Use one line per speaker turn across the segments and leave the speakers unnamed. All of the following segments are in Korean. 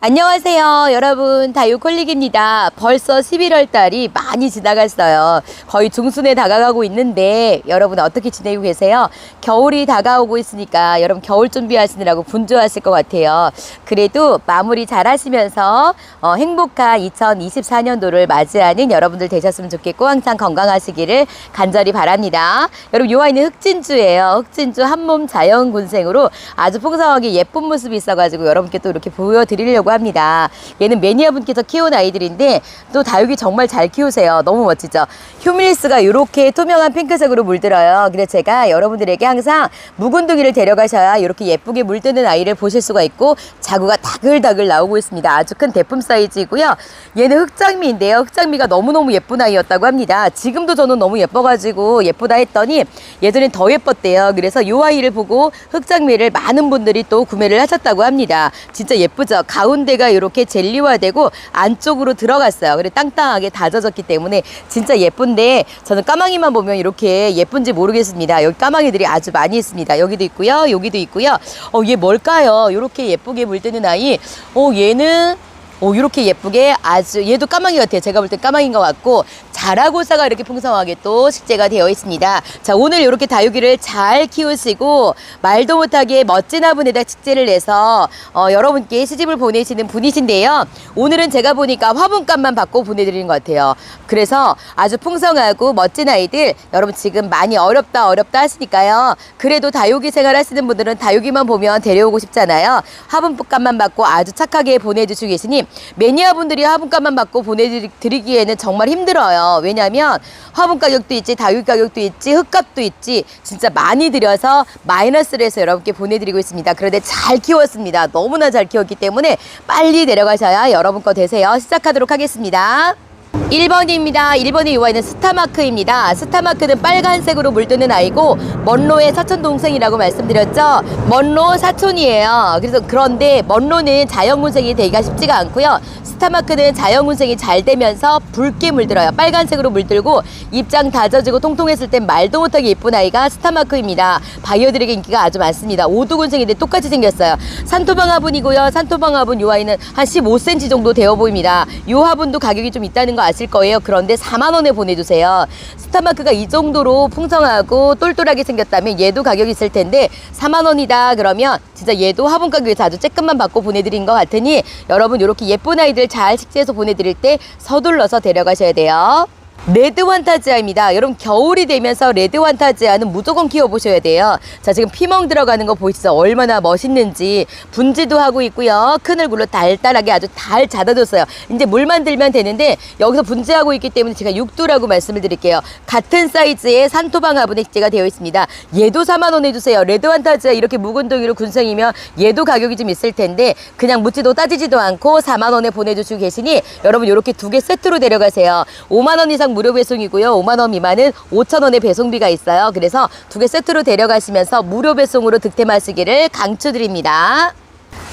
안녕하세요 여러분. 다육홀릭입니다. 벌써 11월 달이 많이 지나갔어요. 거의 중순에 다가가고 있는데 여러분 어떻게 지내고 계세요? 겨울이 다가오고 있으니까 여러분 겨울 준비하시느라고 분주하실 것 같아요. 그래도 마무리 잘 하시면서 어, 행복한 2024년도를 맞이하는 여러분들 되셨으면 좋겠고 항상 건강하시기를 간절히 바랍니다. 여러분 요 아이는 흑진주예요. 흑진주 한몸 자연군생으로 아주 풍성하게 예쁜 모습이 있어가지고 여러분께 또 이렇게 보여드리려고 합니다. 얘는 매니아분께서 키운 아이들인데 또 다육이 정말 잘 키우세요. 너무 멋지죠? 휴밀리스가 이렇게 투명한 핑크색으로 물들어요. 근데 제가 여러분들에게 항상 묵은둥이를 데려가셔야 이렇게 예쁘게 물드는 아이를 보실 수가 있고 자구가 다글다글 나오고 있습니다. 아주 큰 대품 사이즈이고요. 얘는 흑장미인데요. 흑장미가 너무너무 예쁜 아이였다고 합니다. 지금도 저는 너무 예뻐가지고 예쁘다 했더니 예전엔 더 예뻤대요. 그래서 이 아이를 보고 흑장미를 많은 분들이 또 구매를 하셨다고 합니다. 진짜 예쁘죠? 가운 데가 이렇게 젤리화되고 안쪽으로 들어갔어요. 그래 땅땅하게 다져졌기 때문에 진짜 예쁜데 저는 까망이만 보면 이렇게 예쁜지 모르겠습니다. 여기 까망이들이 아주 많이 있습니다. 여기도 있고요. 여기도 있고요. 어, 얘 뭘까요? 이렇게 예쁘게 물드는 아이. 어, 얘는 오, 이렇게 예쁘게 아주 얘도 까마귀 같아요. 제가 볼 때 까마귀인 것 같고 자라고사가 이렇게 풍성하게 또 식재가 되어 있습니다. 자, 오늘 이렇게 다육이를 잘 키우시고 말도 못하게 멋진 화분에다 식재를 내서 어, 여러분께 시집을 보내시는 분이신데요. 오늘은 제가 보니까 화분값만 받고 보내드리는 것 같아요. 그래서 아주 풍성하고 멋진 아이들 여러분 지금 많이 어렵다 어렵다 하시니까요. 그래도 다육이 생활 하시는 분들은 다육이만 보면 데려오고 싶잖아요. 화분값만 받고 아주 착하게 보내주시고 계시니 매니아 분들이 화분값만 받고 보내드리기에는 정말 힘들어요. 왜냐하면 화분 가격도 있지, 다육 가격도 있지, 흙값도 있지, 진짜 많이 들여서 마이너스를 해서 여러분께 보내드리고 있습니다. 그런데 잘 키웠습니다. 너무나 잘 키웠기 때문에 빨리 내려가셔야 여러분 거 되세요. 시작하도록 하겠습니다. 1번입니다. 1번의 요아이는 스타마크입니다. 스타마크는 빨간색으로 물드는 아이고 먼로의 사촌 동생이라고 말씀드렸죠. 먼로 사촌이에요. 그래서 그런데 먼로는 자연군생이 되기가 쉽지가 않고요. 스타마크는 자연군생이 잘 되면서 붉게 물들어요. 빨간색으로 물들고 입장 다져지고 통통했을 땐 말도 못하게 예쁜 아이가 스타마크입니다. 바이어들에게 인기가 아주 많습니다. 오두군생인데 똑같이 생겼어요. 산토방 화분이고요. 산토방 화분 요 아이는 한 15cm 정도 되어 보입니다. 요 화분도 가격이 좀 있다는 거 아실 거예요. 그런데 4만 원에 보내주세요. 스타마크가 이 정도로 풍성하고 똘똘하게 생겼다면 얘도 가격이 있을 텐데 4만 원이다 그러면 진짜 얘도 화분 가격에서 아주 쬐끔만 받고 보내드린 것 같으니 여러분 이렇게 예쁜 아이들 잘 식재해서 보내드릴 때 서둘러서 데려가셔야 돼요. 레드 환타지아입니다. 여러분 겨울이 되면서 레드 환타지아는 무조건 키워보셔야 돼요. 자 지금 피멍 들어가는 거 보이시죠? 얼마나 멋있는지 분지도 하고 있고요. 큰 얼굴로 달달하게 아주 달 잡아줬어요. 이제 물만 들면 되는데 여기서 분지하고 있기 때문에 제가 육두라고 말씀을 드릴게요. 같은 사이즈의 산토방 화분에 식재가 되어 있습니다. 얘도 4만 원 해주세요. 레드 환타지아 이렇게 묵은 동이로 군생이면 얘도 가격이 좀 있을 텐데 그냥 묻지도 따지지도 않고 4만 원에 보내주시고 계시니 여러분 이렇게 두 개 세트로 데려가세요. 5만 원 이상 무료 배송이고요. 5만 원 미만은 5천 원의 배송비가 있어요. 그래서 두 개 세트로 데려가시면서 무료 배송으로 득템하시기를 강추드립니다.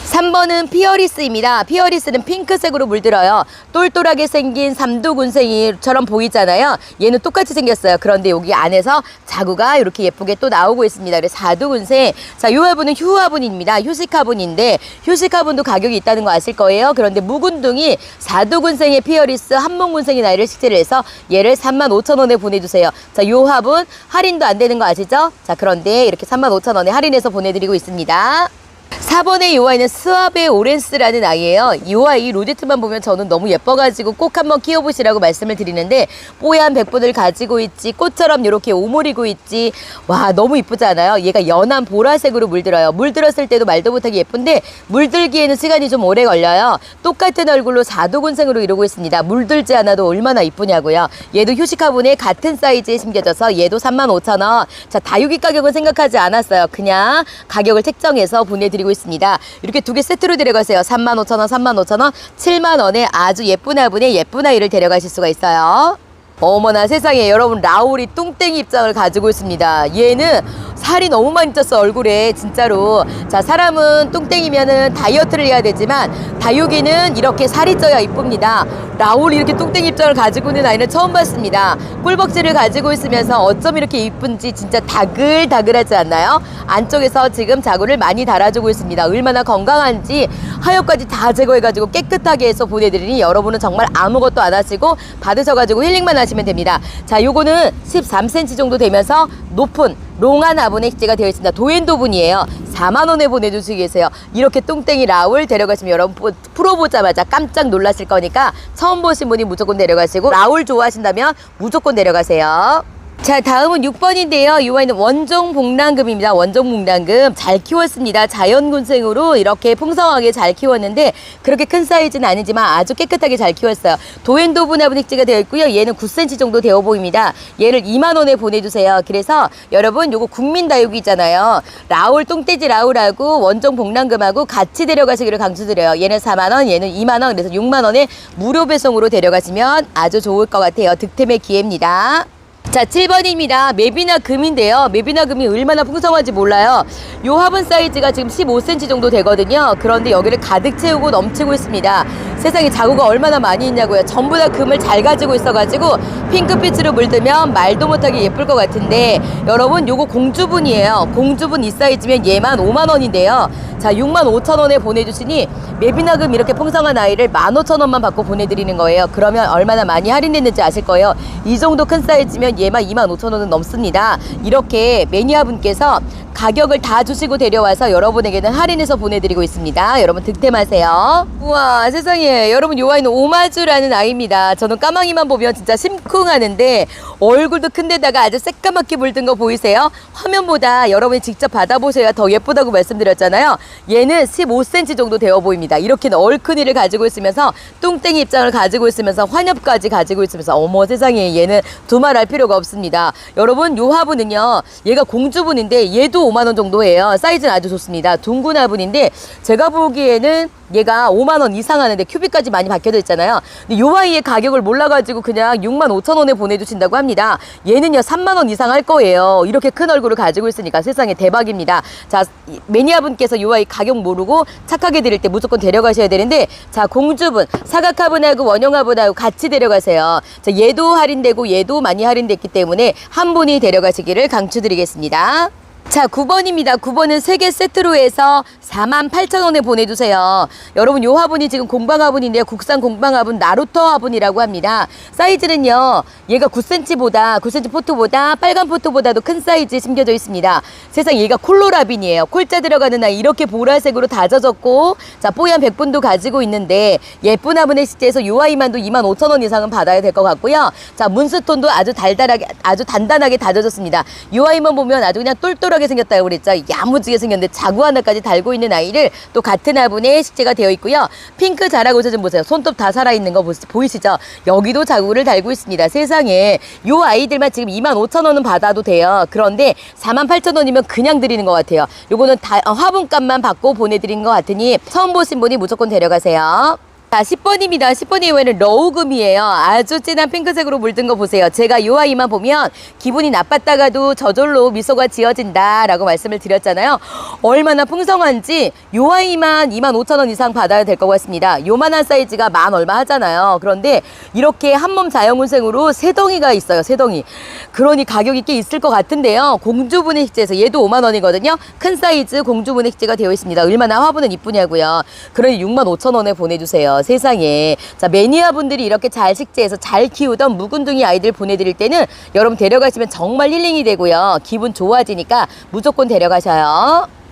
3번은 피어리스입니다. 피어리스는 핑크색으로 물들어요. 똘똘하게 생긴 삼두군생이처럼 보이잖아요. 얘는 똑같이 생겼어요. 그런데 여기 안에서 자구가 이렇게 예쁘게 또 나오고 있습니다. 그래서 사두군생. 자, 이 화분은 휴화분입니다. 휴식화분인데 휴식화분도 가격이 있다는 거 아실 거예요. 그런데 묵은둥이 사두군생의 피어리스 한몽군생의 나이를 식재를 해서 얘를 3만 5천 원에 보내주세요. 자, 이 화분 할인도 안 되는 거 아시죠? 자, 그런데 이렇게 3만 5천 원에 할인해서 보내드리고 있습니다. 4번의 이 아이는 스와베 오렌스라는 아이예요. 이 아이 로제트만 보면 저는 너무 예뻐가지고 꼭 한번 키워보시라고 말씀을 드리는데 뽀얀 백분을 가지고 있지 꽃처럼 이렇게 오므리고 있지 와 너무 이쁘지 않아요? 얘가 연한 보라색으로 물들어요. 물들었을 때도 말도 못하게 예쁜데 물들기에는 시간이 좀 오래 걸려요. 똑같은 얼굴로 사도군생으로 이루고 있습니다. 물들지 않아도 얼마나 이쁘냐고요. 얘도 휴식화분에 같은 사이즈에 심겨져서 얘도 35,000원. 자 다육이 가격은 생각하지 않았어요. 그냥 가격을 책정해서 보내드리고 있습니다. 이렇게 두 개 세트로 데려가세요. 35,000원, 35,000원, 7만 원에 아주 예쁜 화분에 예쁜 아이를 데려가실 수가 있어요. 어머나 세상에 여러분 라울이 뚱땡이 입장을 가지고 있습니다. 얘는 살이 너무 많이 쪘어 얼굴에 진짜로. 자 사람은 뚱땡이면은 다이어트를 해야 되지만 다육이는 이렇게 살이 쪄야 이쁩니다. 라울이 이렇게 뚱땡이 입장을 가지고 있는 아이는 처음 봤습니다. 꿀벅지를 가지고 있으면서 어쩜 이렇게 이쁜지 진짜 다글다글하지 않나요? 안쪽에서 지금 자구를 많이 달아주고 있습니다. 얼마나 건강한지 하엽까지 다 제거해가지고 깨끗하게 해서 보내드리니 여러분은 정말 아무것도 안 하시고 받으셔가지고 힐링만 하시 면 됩니다 자 요거는 13cm 정도 되면서 높은 롱한 아분의 식재가 되어 있습니다. 도엔도 분이에요. 4만 원에 보내주시기 위해서요. 이렇게 뚱땡이 라울 데려가시면 여러분 보- 프로 보자마자 깜짝 놀라실 거니까 처음 보신 분이 무조건 데려가시고 라울 좋아하신다면 무조건 데려가세요. 자 다음은 6번인데요. 이 와인은 원종 복랑금입니다. 원종 복랑금 잘 키웠습니다. 자연군생으로 이렇게 풍성하게 잘 키웠는데 그렇게 큰 사이즈는 아니지만 아주 깨끗하게 잘 키웠어요. 도엔도 분화분 획지가 되어 있고요. 얘는 9cm 정도 되어 보입니다. 얘를 2만 원에 보내주세요. 그래서 여러분 요거 국민 다육이 있잖아요. 라울 똥돼지 라울하고 원종 복랑금하고 같이 데려가시기를 강추드려요. 얘는 4만 원, 얘는 2만 원, 그래서 6만 원에 무료 배송으로 데려가시면 아주 좋을 것 같아요. 득템의 기회입니다. 자, 7번입니다. 맵이나 금인데요. 맵이나 금이 얼마나 풍성한지 몰라요. 요 화분 사이즈가 지금 15cm 정도 되거든요. 그런데 여기를 가득 채우고 넘치고 있습니다. 세상에 자구가 얼마나 많이 있냐고요. 전부 다 금을 잘 가지고 있어가지고 핑크빛으로 물들면 말도 못하게 예쁠 것 같은데 여러분 요거 공주분이에요. 공주분 이 사이즈면 얘만 5만 원인데요. 자, 6만 5천 원에 보내주시니 맵이나 금 이렇게 풍성한 아이를 15,000원만 받고 보내드리는 거예요. 그러면 얼마나 많이 할인됐는지 아실 거예요. 이 정도 큰 사이즈면 얘만 25,000원은 넘습니다. 이렇게 매니아분께서 가격을 다 주시고 데려와서 여러분에게는 할인해서 보내드리고 있습니다. 여러분 득템하세요. 우와 세상에 여러분 요 아이는 오마주라는 아이입니다. 저는 까망이만 보면 진짜 심쿵하는데 얼굴도 큰데다가 아주 새까맣게 물든 거 보이세요? 화면보다 여러분이 직접 받아보셔야 더 예쁘다고 말씀드렸잖아요. 얘는 15cm 정도 되어 보입니다. 이렇게 얼큰이를 가지고 있으면서 뚱땡이 입장을 가지고 있으면서 환엽까지 가지고 있으면서 어머 세상에 얘는 두말할 필요가 없습니다. 여러분 요 화분은요 얘가 공주분인데 얘도 5만 원 정도예요. 사이즈는 아주 좋습니다. 둥근 화분인데 제가 보기에는 얘가 5만 원 이상 하는데 큐빅까지 많이 박혀져 있잖아요. 근데 요 아이의 가격을 몰라가지고 그냥 6만 5천 원에 보내주신다고 합니다. 얘는요 3만 원 이상 할 거예요. 이렇게 큰 얼굴을 가지고 있으니까 세상에 대박입니다. 자 이- 매니아분께서 요 아이 가격 모르고 착하게 드릴 때 무조건 데려가셔야 되는데 자 공주분 사각화분하고 원형화분하고 같이 데려가세요. 자 얘도 할인되고 얘도 많이 할인됐기 때문에 한 분이 데려가시기를 강추드리겠습니다. 자, 9번입니다. 9번은 세 개 세트로 해서 4만 8천 원에 보내주세요. 여러분, 요 화분이 지금 공방 화분인데요. 국산 공방 화분 나루터 화분이라고 합니다. 사이즈는요, 얘가 9cm보다, 9cm 포트보다, 빨간 포트보다도 큰 사이즈에 심겨져 있습니다. 세상 얘가 콜로라빈이에요. 콜자 들어가는 아이 이렇게 보라색으로 다져졌고, 자, 뽀얀 백분도 가지고 있는데, 예쁜 화분의 시제에서 요 아이만도 2만 5천 원 이상은 받아야 될 것 같고요. 자, 문스톤도 아주 달달하게, 아주 단단하게 다져졌습니다. 요 아이만 보면 아주 그냥 똘똘 하게 생겼다고 그랬죠. 야무지게 생겼는데 자구 하나까지 달고 있는 아이를 또 같은 화분에 식재가 되어 있고요. 핑크 자라고 좀 보세요. 손톱 다 살아있는 거 보이시죠? 여기도 자구를 달고 있습니다. 세상에 요 아이들만 지금 2만 5천 원은 받아도 돼요. 그런데 4만 8천 원이면 그냥 드리는 것 같아요. 요거는 다, 어, 화분값만 받고 보내드린 것 같으니 처음 보신 분이 무조건 데려가세요. 자, 10번입니다. 10번 이후에는 러우금이에요. 아주 진한 핑크색으로 물든 거 보세요. 제가 이 아이만 보면 기분이 나빴다가도 저절로 미소가 지어진다라고 말씀을 드렸잖아요. 얼마나 풍성한지 이 아이만 2만 5천 원 이상 받아야 될 것 같습니다. 요만한 사이즈가 만 얼마 하잖아요. 그런데 이렇게 한 몸 자연군생으로 세 덩이가 있어요. 세 덩이. 그러니 가격이 꽤 있을 것 같은데요. 공주분의 식재에서 얘도 5만 원이거든요. 큰 사이즈 공주분의 식재가 되어 있습니다. 얼마나 화분은 이쁘냐고요. 그러니 6만 5천 원에 보내주세요. 세상에. 자, 매니아 분들이 이렇게 잘 식재해서 잘 키우던 묵은둥이 아이들 보내드릴 때는 여러분 데려가시면 정말 힐링이 되고요. 기분 좋아지니까 무조건 데려가셔요.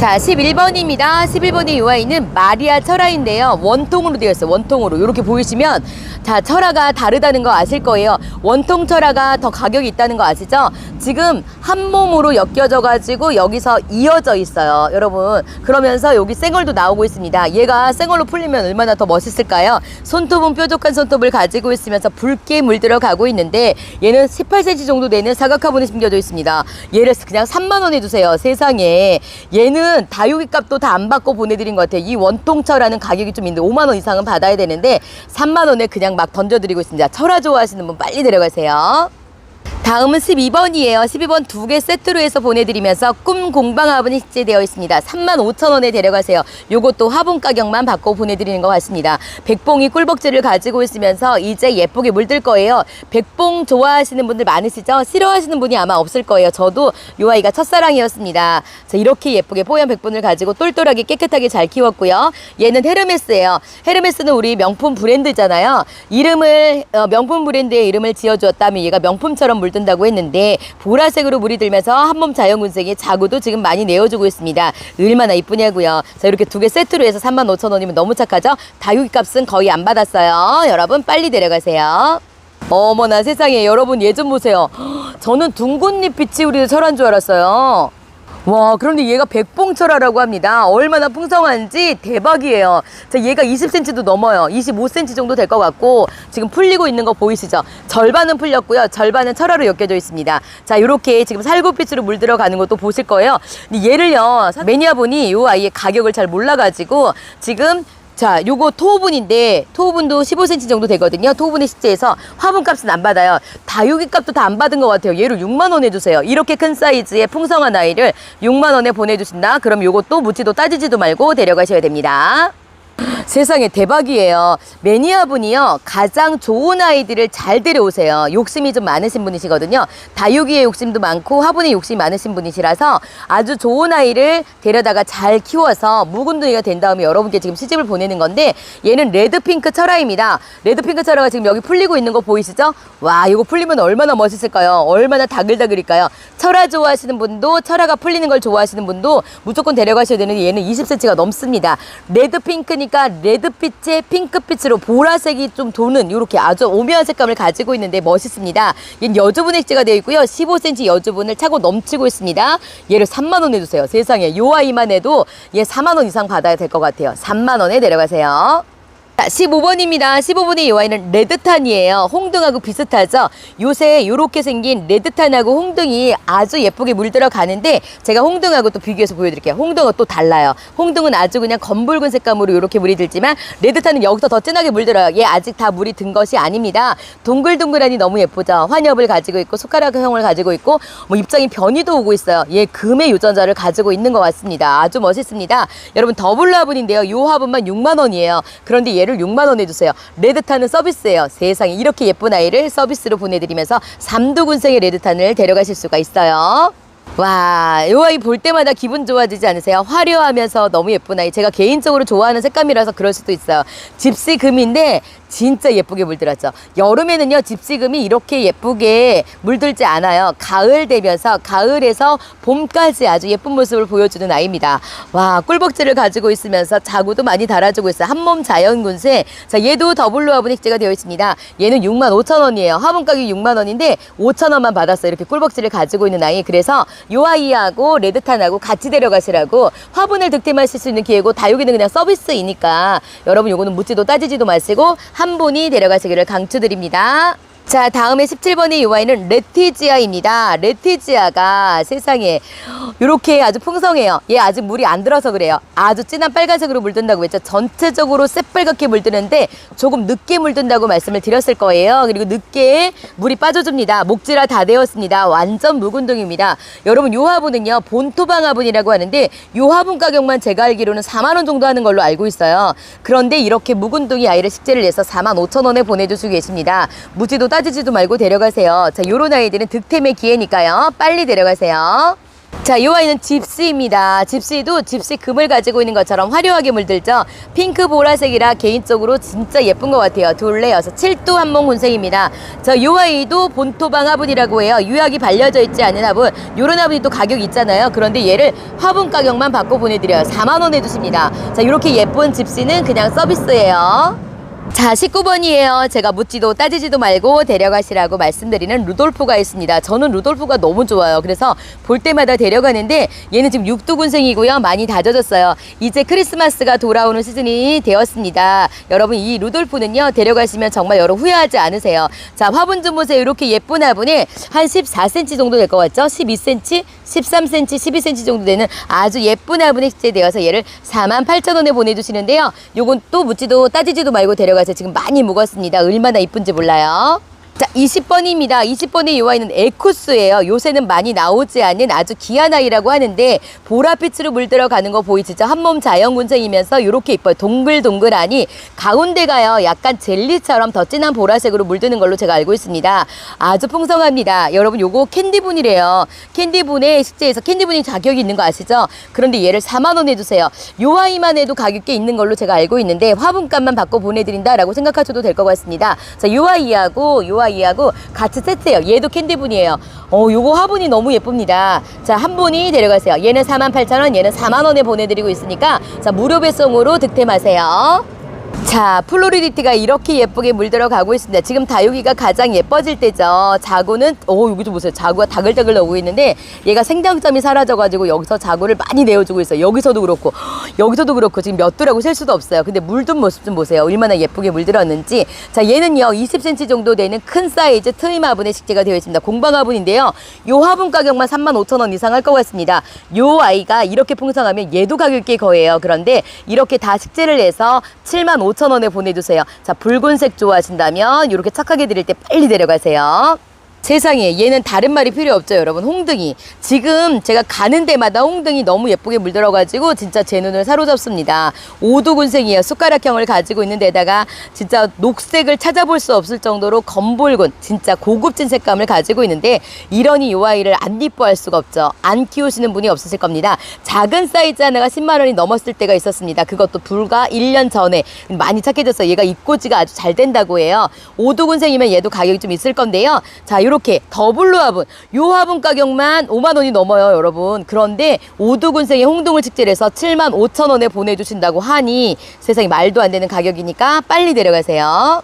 자, 11번입니다. 11번의 이 아이는 마리아 철화인데요. 원통으로 되어 있어요. 원통으로. 이렇게 보이시면 자, 철화가 다르다는 거 아실 거예요. 원통 철화가 더 가격이 있다는 거 아시죠? 지금 한 몸으로 엮여져 가지고 여기서 이어져 있어요. 여러분. 그러면서 여기 쌩얼도 나오고 있습니다. 얘가 쌩얼로 풀리면 얼마나 더 멋있을까요? 손톱은 뾰족한 손톱을 가지고 있으면서 붉게 물들어 가고 있는데 얘는 18cm 정도 되는 사각화분에 심겨져 있습니다. 얘를 그냥 3만 원에 주세요. 세상에. 얘는 얘는 다육이 값도 다 안 받고 보내드린 것 같아요. 이 원통철하는 가격이 좀 있는데 5만 원 이상은 받아야 되는데 3만 원에 그냥 막 던져드리고 있습니다. 철화 좋아하시는 분 빨리 데려가세요. 다음은 12번이에요. 12번 두 개 세트로 해서 보내드리면서 꿈 공방 화분이 식재되어 있습니다. 3만 5천 원에 데려가세요. 요것도 화분 가격만 받고 보내드리는 것 같습니다. 백봉이 꿀벅지를 가지고 있으면서 이제 예쁘게 물들 거예요. 백봉 좋아하시는 분들 많으시죠? 싫어하시는 분이 아마 없을 거예요. 저도 요 아이가 첫사랑이었습니다. 자, 이렇게 예쁘게 뽀얀 백분을 가지고 똘똘하게 깨끗하게 잘 키웠고요. 얘는 헤르메스예요. 헤르메스는 우리 명품 브랜드잖아요. 이름을 어, 명품 브랜드의 이름을 지어주었다면 얘가 명품처럼 물든다고 했는데 보라색으로 물이 들면서 한몸 자연군색이 자구도 지금 많이 내어주고 있습니다. 얼마나 이쁘냐고요. 자 이렇게 두 개 세트로 해서 3만 5천 원이면 너무 착하죠? 다육이 값은 거의 안 받았어요. 여러분 빨리 데려가세요. 어머나 세상에 여러분 얘좀 보세요. 저는 둥근잎 빛이 우리 철한 줄 알았어요. 와, 그런데 얘가 백봉철화라고 합니다. 얼마나 풍성한지 대박이에요. 자, 얘가 20cm도 넘어요. 25cm 정도 될 것 같고, 지금 풀리고 있는 거 보이시죠? 절반은 풀렸고요. 절반은 철화로 엮여져 있습니다. 자, 이렇게 지금 살구빛으로 물들어 가는 것도 보실 거예요. 얘를요, 매니아분이 이 아이의 가격을 잘 몰라가지고, 지금 자, 요거 토분인데 토분도 15cm 정도 되거든요. 토분의 시제에서 화분 값은 안 받아요. 다육이 값도 다 안 받은 것 같아요. 얘를 6만 원 해주세요. 이렇게 큰 사이즈의 풍성한 아이를 6만 원에 보내주신다. 그럼 요것도 묻지도 따지지도 말고 데려가셔야 됩니다. 세상에 대박이에요. 매니아분이요. 가장 좋은 아이들을 잘 데려오세요. 욕심이 좀 많으신 분이시거든요. 다육이의 욕심도 많고 화분의 욕심이 많으신 분이시라서 아주 좋은 아이를 데려다가 잘 키워서 묵은둥이가 된 다음에 여러분께 지금 시집을 보내는 건데 얘는 레드핑크 철화입니다. 레드핑크 철화가 지금 여기 풀리고 있는 거 보이시죠? 와 이거 풀리면 얼마나 멋있을까요? 얼마나 다글다글일까요? 철화 좋아하시는 분도 철화가 풀리는 걸 좋아하시는 분도 무조건 데려가셔야 되는 데 얘는 20cm가 넘습니다. 레드핑크니까 레드빛의 핑크빛으로 보라색이 좀 도는 이렇게 아주 오묘한 색감을 가지고 있는데 멋있습니다. 얘는 여주분 액지가 되어 있고요. 15cm 여주분을 차고 넘치고 있습니다. 얘를 3만 원 해주세요. 세상에 요 아이만 해도 얘 4만 원 이상 받아야 될 것 같아요. 3만 원에 내려가세요. 자, 15번입니다. 15번의 이 와인은 레드탄이에요. 홍등하고 비슷하죠? 요새 요렇게 생긴 레드탄하고 홍등이 아주 예쁘게 물들어 가는데 제가 홍등하고 또 비교해서 보여드릴게요. 홍등은 또 달라요. 홍등은 아주 그냥 검붉은 색감으로 이렇게 물이 들지만 레드탄은 여기서 더 진하게 물들어요. 얘 아직 다 물이 든 것이 아닙니다. 동글동글하니 너무 예쁘죠? 환엽을 가지고 있고 손가락형을 가지고 있고 뭐 입장이 변이도 오고 있어요. 얘 금의 유전자를 가지고 있는 것 같습니다. 아주 멋있습니다. 여러분 더블 화분인데요. 요 화분만 6만 원이에요. 그런데 얘를 6만 원 해주세요. 레드탄은 서비스예요. 세상에 이렇게 예쁜 아이를 서비스로 보내드리면서 삼두군생의 레드탄을 데려가실 수가 있어요. 와, 이 아이 볼 때마다 기분 좋아지지 않으세요? 화려하면서 너무 예쁜 아이. 제가 개인적으로 좋아하는 색감이라서 그럴 수도 있어요. 집시금인데 진짜 예쁘게 물들었죠. 여름에는요, 집시금이 이렇게 예쁘게 물들지 않아요. 가을 되면서 가을에서 봄까지 아주 예쁜 모습을 보여주는 아이입니다. 와, 꿀벅지를 가지고 있으면서 자구도 많이 달아주고 있어요. 한몸 자연군세. 자, 얘도 더블로 화분 액제가 되어 있습니다. 얘는 6만 5천 원이에요. 화분 가격이 6만 원인데 5천 원만 받았어요. 이렇게 꿀벅지를 가지고 있는 아이. 그래서 요 아이하고 레드탄하고 같이 데려가시라고 화분을 득템하실 수 있는 기회고 다육이는 그냥 서비스이니까 여러분 요거는 묻지도 따지지도 마시고 한 분이 데려가시기를 강추드립니다. 자, 다음에 17번의 이 와인은 레티지아입니다. 레티지아가 세상에 이렇게 아주 풍성해요. 얘 아직 물이 안 들어서 그래요. 아주 진한 빨간색으로 물든다고 했죠. 전체적으로 새빨갛게 물드는데 조금 늦게 물든다고 말씀을 드렸을 거예요. 그리고 늦게 물이 빠져줍니다. 목질화 다 되었습니다. 완전 묵은둥입니다. 여러분 요 화분은요 본토방 화분이라고 하는데 요 화분 가격만 제가 알기로는 4만 원 정도 하는 걸로 알고 있어요. 그런데 이렇게 묵은둥이 아이를 식재를 내서 4만 5천 원에 보내주시고 계십니다. 무지도 따 지지도 말고 데려가세요. 자, 요런 아이들은 득템의 기회니까요. 빨리 데려가세요. 자, 이 아이는 집시입니다. 집시도 집시 금을 가지고 있는 것처럼 화려하게 물들죠. 핑크 보라색이라 개인적으로 진짜 예쁜 것 같아요. 둘레 여섯 칠도 한몽 군생입니다. 자, 이 아이도 본토방 화분이라고 해요. 유약이 발려져 있지 않은 화분. 요런 화분이 또 가격이 있잖아요. 그런데 얘를 화분 가격만 받고 보내드려요. 4만 원 해주십니다. 자, 이렇게 예쁜 집시는 그냥 서비스예요. 자, 19번이에요. 제가 묻지도 따지지도 말고 데려가시라고 말씀드리는 루돌프가 있습니다. 저는 루돌프가 너무 좋아요. 그래서 볼 때마다 데려가는데 얘는 지금 육두군생이고요. 많이 다져졌어요. 이제 크리스마스가 돌아오는 시즌이 되었습니다. 여러분 이 루돌프는요. 데려가시면 정말 여러 후회하지 않으세요. 자, 화분 좀 보세요. 이렇게 예쁜 화분에 한 14cm 정도 될 것 같죠? 12cm, 13cm, 12cm 정도 되는 아주 예쁜 화분에 식재되어서 얘를 48,000원에 보내주시는데요. 요건 또 묻지도 따지지도 말고 데려가서 지금 많이 묵었습니다. 얼마나 이쁜지 몰라요. 자, 20번입니다. 20번의 이 아이는 에쿠스예요. 요새는 많이 나오지 않는 아주 귀한 아이라고 하는데 보랏빛으로 물들어 가는 거 보이시죠? 한몸 자연군생이면서 이렇게 이뻐요. 동글동글하니 가운데가요. 약간 젤리처럼 더 진한 보라색으로 물드는 걸로 제가 알고 있습니다. 아주 풍성합니다. 여러분 요거 캔디분이래요. 캔디분의 식재에서 캔디분이 자격이 있는 거 아시죠? 그런데 얘를 4만 원 해주세요. 요 아이만 해도 가격 꽤 있는 걸로 제가 알고 있는데 화분값만 받고 보내드린다라고 생각하셔도 될 것 같습니다. 자, 요 아이하고 요 아이 하고 같이 세트예요. 얘도 캔디 분이에요. 어, 요거 화분이 너무 예쁩니다. 자, 한 분이 데려가세요. 얘는 48,000원, 얘는 4만 원에 보내드리고 있으니까 자, 무료 배송으로 득템하세요. 자, 플로리디티가 이렇게 예쁘게 물들어 가고 있습니다. 지금 다육이가 가장 예뻐질 때죠. 자구는, 오, 여기 좀 보세요. 자구가 다글다글 나오고 있는데, 얘가 생장점이 사라져 가지고 여기서 자구를 많이 내어주고 있어요. 여기서도 그렇고, 여기서도 그렇고, 지금 몇 두라고 셀 수도 없어요. 근데 물든 모습 좀 보세요. 얼마나 예쁘게 물들었는지. 자, 얘는요, 20cm 정도 되는 큰 사이즈 트임 화분에 식재가 되어 있습니다. 공방 화분인데요. 요 화분 가격만 35,000원 이상 할 것 같습니다. 요 아이가 이렇게 풍성하면 얘도 가격이 꽤 거예요. 그런데 이렇게 다 식재를 해서 7만 5천 원에 보내주세요. 자, 붉은색 좋아하신다면 이렇게 착하게 드릴 때 빨리 데려가세요. 세상에 얘는 다른 말이 필요 없죠 여러분. 홍등이. 지금 제가 가는 데마다 홍등이 너무 예쁘게 물들어 가지고 진짜 제 눈을 사로잡습니다. 오두군생이에요. 숟가락형을 가지고 있는 데다가 진짜 녹색을 찾아볼 수 없을 정도로 검붉은 진짜 고급진 색감을 가지고 있는데 이러니 요 아이를 안 이뻐할 수가 없죠. 안 키우시는 분이 없으실 겁니다. 작은 사이즈 하나가 10만 원이 넘었을 때가 있었습니다. 그것도 불과 1년 전에. 많이 착해졌어요. 얘가 입고지가 아주 잘 된다고 해요. 오두군생이면 얘도 가격이 좀 있을 건데요. 자 이렇게 더블로 화분. 요 화분 가격만 5만 원이 넘어요 여러분. 그런데 오두군생의 홍동을 직제해서 7만 5천 원에 보내주신다고 하니 세상에 말도 안 되는 가격이니까 빨리 데려가세요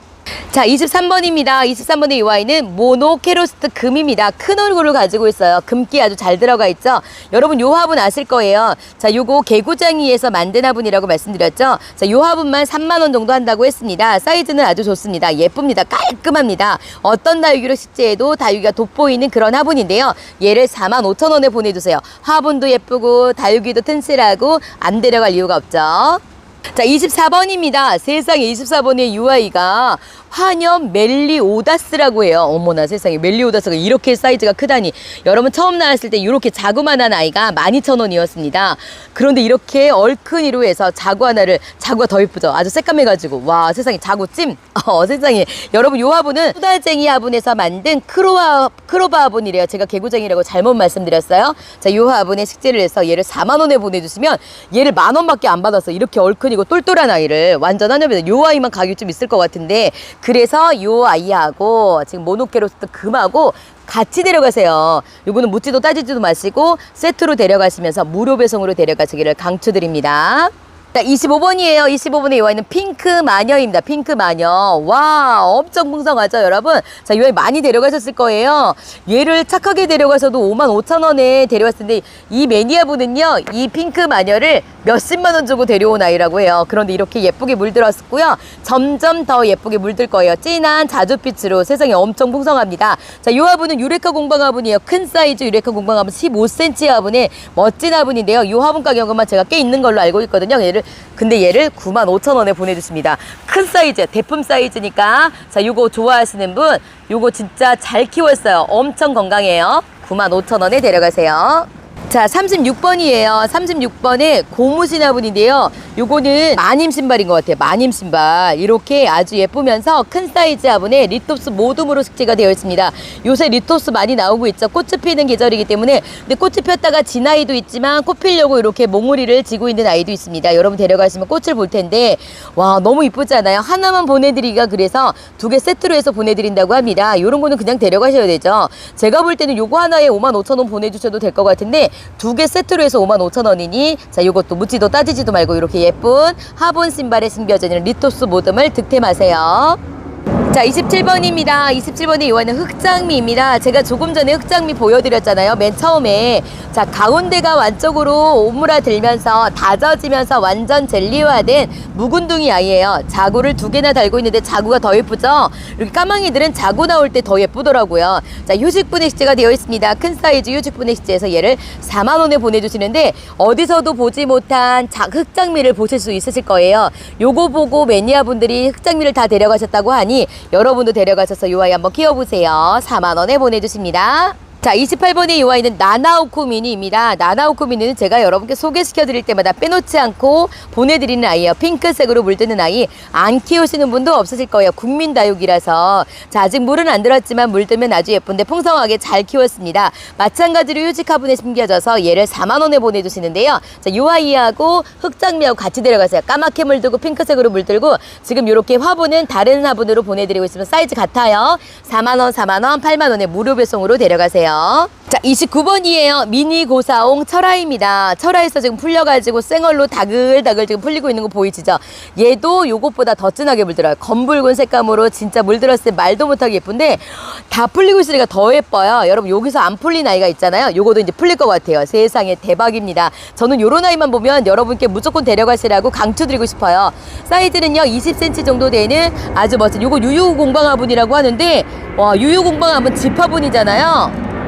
자, 23번입니다. 23번의 이 아이는 모노케로스트 금입니다. 큰 얼굴을 가지고 있어요. 금기 아주 잘 들어가 있죠. 여러분 요 화분 아실 거예요. 자, 요거 개구장이에서 만든 화분이라고 말씀드렸죠. 자, 요 화분만 3만 원 정도 한다고 했습니다. 사이즈는 아주 좋습니다. 예쁩니다. 깔끔합니다. 어떤 다육이로 식재해도 다육이가 돋보이는 그런 화분인데요. 얘를 4만 5천 원에 보내주세요. 화분도 예쁘고 다육이도 튼실하고 안 데려갈 이유가 없죠. 자, 24번입니다. 세상에 24번의 UI가 환염 멜리오다스라고 해요. 어머나 세상에 멜리오다스가 이렇게 사이즈가 크다니. 여러분 처음 나왔을 때 이렇게 자그만한 아이가 12,000원이었습니다. 그런데 이렇게 얼큰이로 해서 자구 하나를 자구가 더 예쁘죠. 아주 새까매가지고 와 세상에 자구 찜. 어 세상에 여러분 요 화분은 수다쟁이 화분에서 만든 크로바 크로바 화분이래요. 제가 개구쟁이라고 잘못 말씀드렸어요. 자, 요 화분에 식재를 해서 얘를 4만 원에 보내주시면 얘를 만 원밖에 안 받았어. 이렇게 얼큰이고 똘똘한 아이를 완전 한엽니다. 요 아이만 가격이 좀 있을 것 같은데 그래서 요 아이하고 지금 모노케로스트 금하고 같이 데려가세요. 요거는 묻지도 따지지도 마시고 세트로 데려가시면서 무료 배송으로 데려가시기를 강추드립니다. 자, 25번이에요. 25번의 이 아이는 핑크 마녀입니다. 핑크 마녀. 와, 엄청 풍성하죠, 여러분? 자, 이 아이 많이 데려가셨을 거예요. 얘를 착하게 데려가셔도 5만 5천 원에 데려왔을 텐데, 이 매니아분은요, 이 핑크 마녀를 몇십만 원 주고 데려온 아이라고 해요. 그런데 이렇게 예쁘게 물들었고요. 점점 더 예쁘게 물들 거예요. 진한 자주빛으로 세상에 엄청 풍성합니다. 자, 이 화분은 유레카 공방 화분이에요. 큰 사이즈 유레카 공방 화분 15cm 화분의 멋진 화분인데요. 이 화분 가격은 제가 꽤 있는 걸로 알고 있거든요. 얘를 근데 얘를 9만 5천 원에 보내주십니다. 큰 사이즈, 대품 사이즈니까 자, 요거 좋아하시는 분 요거 진짜 잘 키웠어요. 엄청 건강해요. 9만 5천 원에 데려가세요. 자, 36번이에요. 36번에 고무신 화분인데요. 요거는 마님 신발인 것 같아요. 마님 신발. 이렇게 아주 예쁘면서 큰 사이즈 화분에 리토스 모둠으로 식재가 되어 있습니다. 요새 리토스 많이 나오고 있죠. 꽃이 피는 계절이기 때문에. 근데 꽃이 폈다가 진 아이도 있지만 꽃 피려고 이렇게 몽우리를 지고 있는 아이도 있습니다. 여러분 데려가시면 꽃을 볼 텐데, 와, 너무 이쁘잖아요. 하나만 보내드리기가 그래서 두 개 세트로 해서 보내드린다고 합니다. 요런 거는 그냥 데려가셔야 되죠. 제가 볼 때는 요거 하나에 5만 5천 원 보내주셔도 될 것 같은데, 두 개 세트로 해서 5만 5천 원이니 자 요것도 묻지도 따지지도 말고 이렇게 예쁜 화분 신발에 심겨져 있는 리토스 모듬을 득템하세요. 자, 27번입니다. 27번의 요한은 흑장미입니다. 제가 조금 전에 흑장미 보여드렸잖아요. 맨 처음에. 자, 가운데가 완쪽으로 오므라들면서 다져지면서 완전 젤리화된 묵은둥이 아이예요. 자구를 두 개나 달고 있는데 자구가 더 예쁘죠? 이렇게 까망이들은 자구 나올 때 더 예쁘더라고요. 자, 휴직분 액시가 되어 있습니다. 큰 사이즈 휴직분 액시에서 얘를 4만원에 보내주시는데 어디서도 보지 못한 자, 흑장미를 보실 수 있으실 거예요. 요거 보고 매니아분들이 흑장미를 다 데려가셨다고 하니 여러분도 데려가셔서 요 아이 한번 키워보세요. 4만원에 보내주십니다. 자, 28번의 이 아이는 나나오쿠 미니입니다. 나나오쿠 미니는 제가 여러분께 소개시켜 드릴 때마다 빼놓지 않고 보내드리는 아이예요. 핑크색으로 물드는 아이. 안 키우시는 분도 없으실 거예요. 국민다육이라서. 자, 아직 물은 안 들었지만 물들면 아주 예쁜데 풍성하게 잘 키웠습니다. 마찬가지로 휴직 화분에 심겨져서 얘를 4만원에 보내주시는데요. 자, 이 아이하고 흑장미하고 같이 데려가세요. 까맣게 물들고 핑크색으로 물들고 지금 이렇게 화분은 다른 화분으로 보내드리고 있으면 사이즈 같아요. 4만원, 4만원, 8만원에 무료 배송으로 데려가세요. 자, 29번이에요. 미니 고사옹 철아입니다. 철아에서 지금 풀려가지고 생얼로 다글다글 지금 풀리고 있는 거 보이시죠? 얘도 요것보다 더 진하게 물들어요. 검붉은 색감으로 진짜 물들었을 때 말도 못하게 예쁜데 다 풀리고 있으니까 더 예뻐요. 여러분 여기서 안 풀린 아이가 있잖아요. 요거도 이제 풀릴 것 같아요. 세상에 대박입니다. 저는 요런 아이만 보면 여러분께 무조건 데려가시라고 강추드리고 싶어요. 사이즈는요 20cm 정도 되는 아주 멋진 요거 유유공방화분이라고 하는데 와 유유공방화분 집화분이잖아요.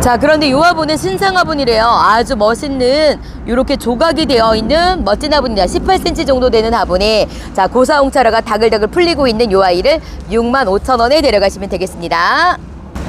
자 그런데 이 화분은 신상 화분이래요. 아주 멋있는 이렇게 조각이 되어 있는 멋진 화분이다. 18cm 정도 되는 화분에 자 고사홍차라가 다글다글 풀리고 있는 이 아이를 6만 5천 원에 데려가시면 되겠습니다.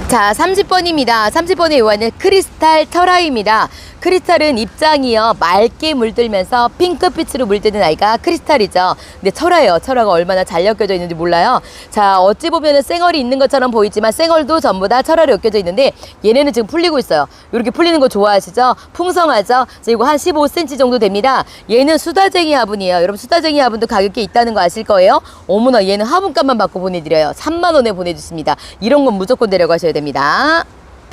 자 30번입니다. 30번의 요한은 크리스탈 철아입니다 크리스탈은 입장이요 맑게 물들면서 핑크빛으로 물드는 아이가 크리스탈이죠. 근데 철아예요. 철아가 얼마나 잘 엮여져 있는지 몰라요. 자 어찌 보면은 쌩얼이 있는 것처럼 보이지만 쌩얼도 전부 다 철아로 엮여져 있는데 얘네는 지금 풀리고 있어요. 이렇게 풀리는 거 좋아하시죠? 풍성하죠? 자, 이거 한 15cm 정도 됩니다. 얘는 수다쟁이 화분이에요. 여러분 수다쟁이 화분도 가격이 있다는 거 아실 거예요? 어머나 얘는 화분값만 받고 보내드려요. 3만 원에 보내주십니다. 이런 건 무조건 데려가셔야 됩니다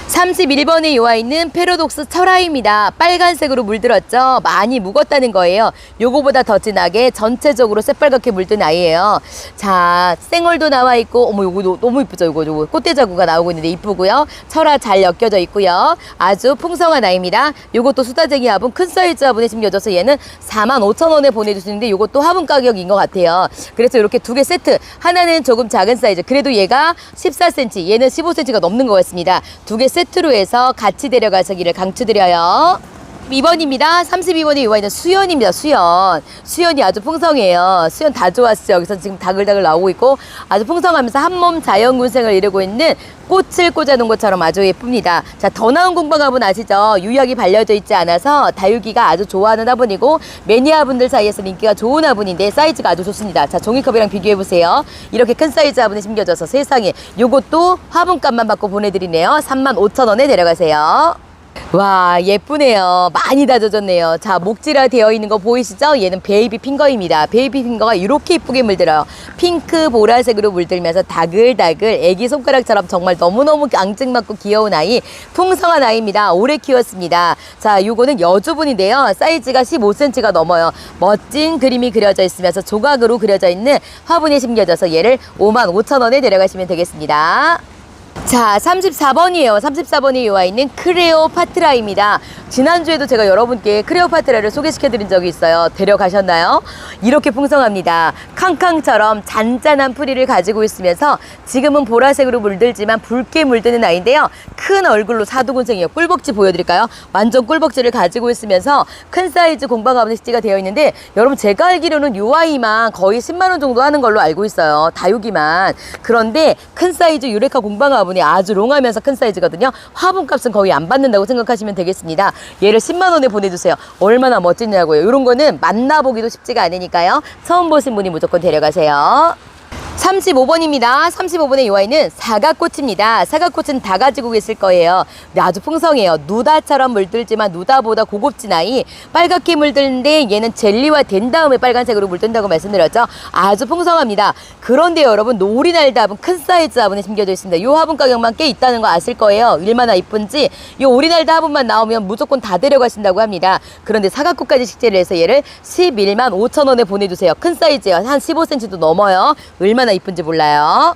31번에 요와 있는 페로독스 철아입니다. 빨간색으로 물들었죠? 많이 묵었다는 거예요. 요거보다 더 진하게 전체적으로 새빨갛게 물든 아이예요. 자, 생얼도 나와 있고, 어머, 요거 너- 너무 이쁘죠? 요거, 요거 꽃대 자구가 나오고 있는데 이쁘고요. 철아 잘 엮여져 있고요. 아주 풍성한 아이입니다. 요것도 수다쟁이 화분 큰 사이즈 화분에 심겨져서 얘는 4만 5천 원에 보내주시는데 요것도 화분 가격인 것 같아요. 그래서 이렇게 두 개 세트. 하나는 조금 작은 사이즈. 그래도 얘가 14cm, 얘는 15cm가 넘는 것 같습니다. 두개 세트 로 해서 같이 데려가시기를 강추드려요. 2번입니다. 32번의 요아이는 수연입니다. 수연. 수연이 아주 풍성해요. 수연 다 좋았어요. 여기서 지금 다글다글 나오고 있고 아주 풍성하면서 한 몸 자연군생을 이루고 있는 꽃을 꽂아놓은 것처럼 아주 예쁩니다. 자, 더 나은 공방화분 아시죠? 유약이 발려져 있지 않아서 다육이가 아주 좋아하는 화분이고 매니아 분들 사이에서 인기가 좋은 화분인데 사이즈가 아주 좋습니다. 자, 종이컵이랑 비교해보세요. 이렇게 큰 사이즈 화분에 심겨져서 세상에 요것도 화분값만 받고 보내드리네요. 3만 5천 원에 데려가세요. 와 예쁘네요. 많이 다져졌네요. 자 목질화 되어 있는 거 보이시죠? 얘는 베이비 핑거입니다. 베이비 핑거가 이렇게 이쁘게 물들어요. 핑크 보라색으로 물들면서 다글다글 애기 손가락처럼 정말 너무너무 앙증맞고 귀여운 아이 풍성한 아이입니다. 오래 키웠습니다. 자 요거는 여주분인데요. 사이즈가 15cm가 넘어요. 멋진 그림이 그려져 있으면서 조각으로 그려져 있는 화분에 심겨져서 얘를 5만 5천 원에 데려가시면 되겠습니다 자, 34번이에요. 34번이 요와 있는 크레오파트라입니다. 지난주에도 제가 여러분께 크레오파트라를 소개시켜드린 적이 있어요. 데려가셨나요? 이렇게 풍성합니다. 캉캉처럼 잔잔한 뿌리를 가지고 있으면서 지금은 보라색으로 물들지만 붉게 물드는 아이인데요. 큰 얼굴로 사두군생이에요. 꿀벅지 보여드릴까요? 완전 꿀벅지를 가지고 있으면서 큰 사이즈 공방 가운데 시지가 되어 있는데 여러분 제가 알기로는 요 아이만 거의 10만원 정도 하는 걸로 알고 있어요. 다육이만. 그런데 큰 사이즈 유레카 공방화 분이 아주 롱하면서 큰 사이즈거든요. 화분값은 거의 안 받는다고 생각하시면 되겠습니다. 얘를 10만 원에 보내주세요. 얼마나 멋지냐고요. 이런 거는 만나보기도 쉽지가 않으니까요. 처음 보신 분이 무조건 데려가세요. 35번입니다. 35번의 이 아이는 사과꽃입니다. 사과꽃은 다 가지고 계실 거예요. 아주 풍성해요. 누다처럼 물들지만 누다보다 고급진 아이. 빨갛게 물드는데 얘는 젤리화 된 다음에 빨간색으로 물든다고 말씀드렸죠. 아주 풍성합니다. 그런데 여러분 노리날 답은 큰 사이즈 화분에 심겨져 있습니다. 이 화분 가격만 꽤 있다는 거 아실 거예요. 얼마나 이쁜지. 이 오리날드 화분만 나오면 무조건 다 데려가신다고 합니다. 그런데 사과꽃까지 식재를 해서 얘를 11만 5천 원에 보내주세요. 큰 사이즈예요. 한 15cm도 넘어요. 얼마나 얼마나 이쁜지 몰라요.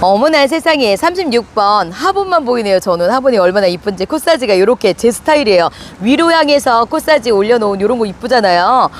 어머나 세상에. 36번. 화분만 보이네요 저는. 화분이 얼마나 이쁜지. 코사지가 이렇게 제 스타일이에요. 위로 향해서 코사지 올려놓은 이런 거 이쁘잖아요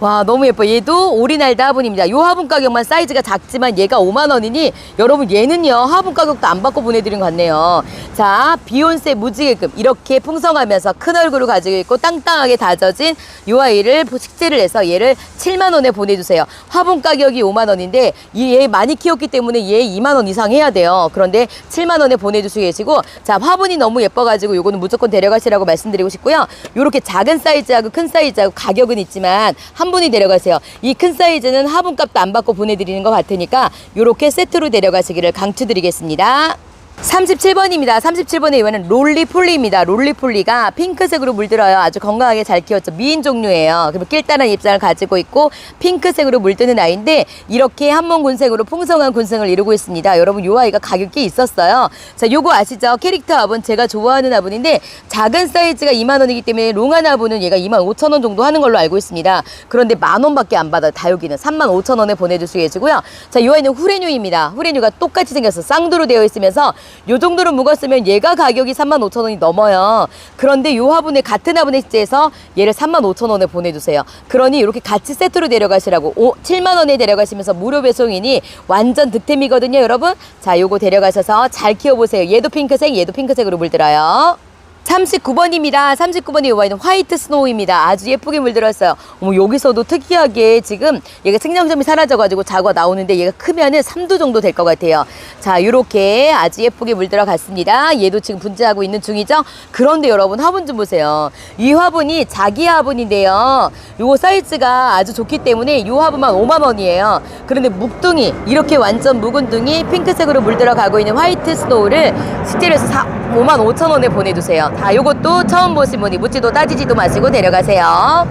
와 너무 예뻐. 얘도 오리날다 화분입니다. 요 화분 가격만 사이즈가 작지만 얘가 5만원이니 여러분 얘는요 화분 가격도 안 받고 보내드린 것 같네요. 자 비욘세 무지개급 이렇게 풍성하면서 큰 얼굴을 가지고 있고 땅땅하게 다져진 요 아이를 식재를 해서 얘를 7만원에 보내주세요. 화분 가격이 5만원인데 얘 많이 키웠기 때문에 얘 2만원 이상 해야 돼요. 그런데 7만원에 보내주시고 계시고 자 화분이 너무 예뻐가지고 요거는 무조건 데려가시라고 말씀드리고 싶고요. 요렇게 작은 사이즈하고 큰 사이즈하고 가격은 있지만 한 분이 데려가세요. 이 큰 사이즈는 화분값도 안 받고 보내드리는 것 같으니까 요렇게 세트로 데려가시기를 강추드리겠습니다 37번입니다. 37번의 이번엔 롤리폴리입니다. 롤리폴리가 핑크색으로 물들어요. 아주 건강하게 잘 키웠죠. 미인 종류예요. 그리고 낄단한 잎장을 가지고 있고 핑크색으로 물드는 아이인데 이렇게 한몸 군색으로 풍성한 군생을 이루고 있습니다. 여러분 요 아이가 가격이 있었어요. 자, 요거 아시죠? 캐릭터 화분 제가 좋아하는 화분인데 작은 사이즈가 2만 원이기 때문에 롱한 화분은 얘가 2만 5천 원 정도 하는 걸로 알고 있습니다. 그런데 만 원밖에 안 받아요. 다육이는 3만 5천 원에 보내주시고 계시고요. 자, 요 아이는 후레뉴입니다. 후레뉴가 똑같이 생겼어. 쌍두로 되어 있으면서 요 정도로 묵었으면 얘가 가격이 3만 5천 원이 넘어요. 그런데 요 화분에 같은 화분에 시제해서 얘를 3만 5천 원에 보내주세요. 그러니 이렇게 같이 세트로 데려가시라고 오, 7만 원에 데려가시면서 무료 배송이니 완전 득템이거든요, 여러분. 자, 요거 데려가셔서 잘 키워보세요. 얘도 핑크색, 얘도 핑크색으로 물들어요. 39번입니다. 39번이 이 와인은 화이트 스노우입니다. 아주 예쁘게 물들었어요. 어머, 여기서도 특이하게 지금 얘가 생장점이 사라져가지고 자구가 나오는데 얘가 크면은 3도 정도 될 것 같아요. 자, 요렇게 아주 예쁘게 물들어 갔습니다. 얘도 지금 분재하고 있는 중이죠? 그런데 여러분 화분 좀 보세요. 이 화분이 자기 화분인데요. 요거 사이즈가 아주 좋기 때문에 요 화분만 5만원이에요. 그런데 묵둥이, 이렇게 완전 묵은 둥이 핑크색으로 물들어 가고 있는 화이트 스노우를 식재료에서 5만 5천 원에 보내주세요. 다 요것도 처음 보신 분이 묻지도 따지지도 마시고 데려가세요.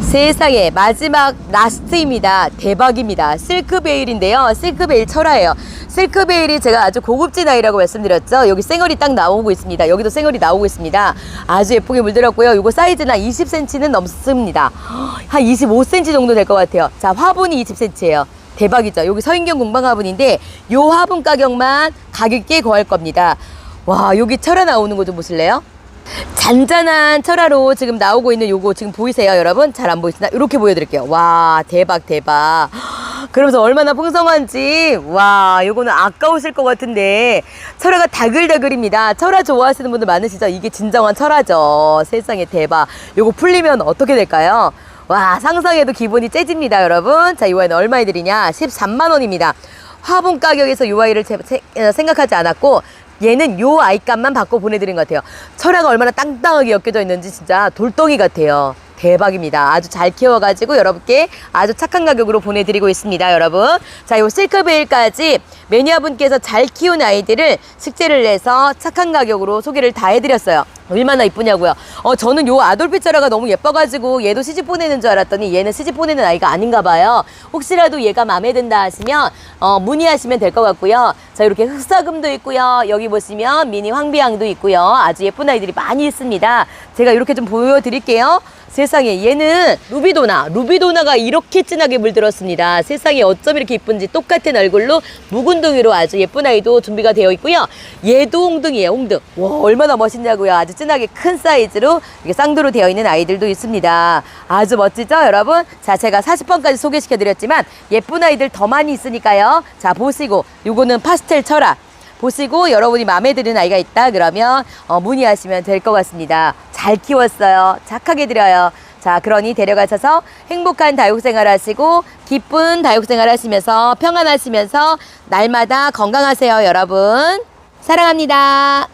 세상에 마지막 라스트입니다. 대박입니다. 실크베일인데요. 실크베일 철화예요. 실크베일이 제가 아주 고급진 아이라고 말씀드렸죠. 여기 쌩얼이 딱 나오고 있습니다. 여기도 쌩얼이 나오고 있습니다. 아주 예쁘게 물들었고요. 이거 사이즈는 한 20cm는 넘습니다. 한 25cm 정도 될 것 같아요. 자, 화분이 20cm예요. 대박이죠. 여기 서인경 공방 화분인데 요 화분 가격만 가격이 꽤 거할 겁니다. 와, 여기 철화 나오는 거 좀 보실래요? 잔잔한 철화로 지금 나오고 있는 요거 지금 보이세요, 여러분? 잘 안 보이시나? 이렇게 보여드릴게요. 와, 대박, 대박. 그러면서 얼마나 풍성한지, 와, 요거는 아까우실 것 같은데, 철화가 다글다글입니다. 철화 좋아하시는 분들 많으시죠? 이게 진정한 철화죠. 세상에 대박. 요거 풀리면 어떻게 될까요? 와, 상상해도 기분이 째집니다, 여러분. 자, 이 와인은 얼마에 드리냐? 13만원입니다. 화분 가격에서 어, 생각하지 않았고, 얘는 요 아이값만 받고 보내드린 것 같아요. 철화가 얼마나 땅땅하게 엮여져 있는지 진짜 돌덩이 같아요. 대박입니다. 아주 잘 키워가지고 여러분께 아주 착한 가격으로 보내드리고 있습니다, 여러분. 자, 요 실크베일까지 매니아분께서 잘 키운 아이들을 식재를 내서 착한 가격으로 소개를 다 해드렸어요. 얼마나 이쁘냐고요. 어, 저는 요 아돌피 짜라가 너무 예뻐가지고 얘도 시집 보내는 줄 알았더니 얘는 시집 보내는 아이가 아닌가 봐요. 혹시라도 얘가 마음에 든다 하시면 어, 문의하시면 될 것 같고요. 자, 이렇게 흑사금도 있고요. 여기 보시면 미니 황비향도 있고요. 아주 예쁜 아이들이 많이 있습니다. 제가 이렇게 좀 보여드릴게요. 세상에 얘는 루비도나 루비도나가 이렇게 진하게 물들었습니다. 세상에 어쩜 이렇게 이쁜지 똑같은 얼굴로 묵은 둥이로 아주 예쁜 아이도 준비가 되어 있고요. 얘도 홍둥이에요 홍둥. 와 얼마나 멋있냐고요. 아주 진하게 큰 사이즈로 이게 쌍두로 되어 있는 아이들도 있습니다. 아주 멋지죠 여러분? 자 제가 40번까지 소개시켜 드렸지만 예쁜 아이들 더 많이 있으니까요. 자 보시고 요거는 파스텔 철화 보시고 여러분이 마음에 드는 아이가 있다 그러면 어, 문의하시면 될 것 같습니다. 잘 키웠어요. 착하게 드려요. 자, 그러니 데려가셔서 행복한 다육생활 하시고 기쁜 다육생활 하시면서 평안하시면서 날마다 건강하세요, 여러분. 사랑합니다.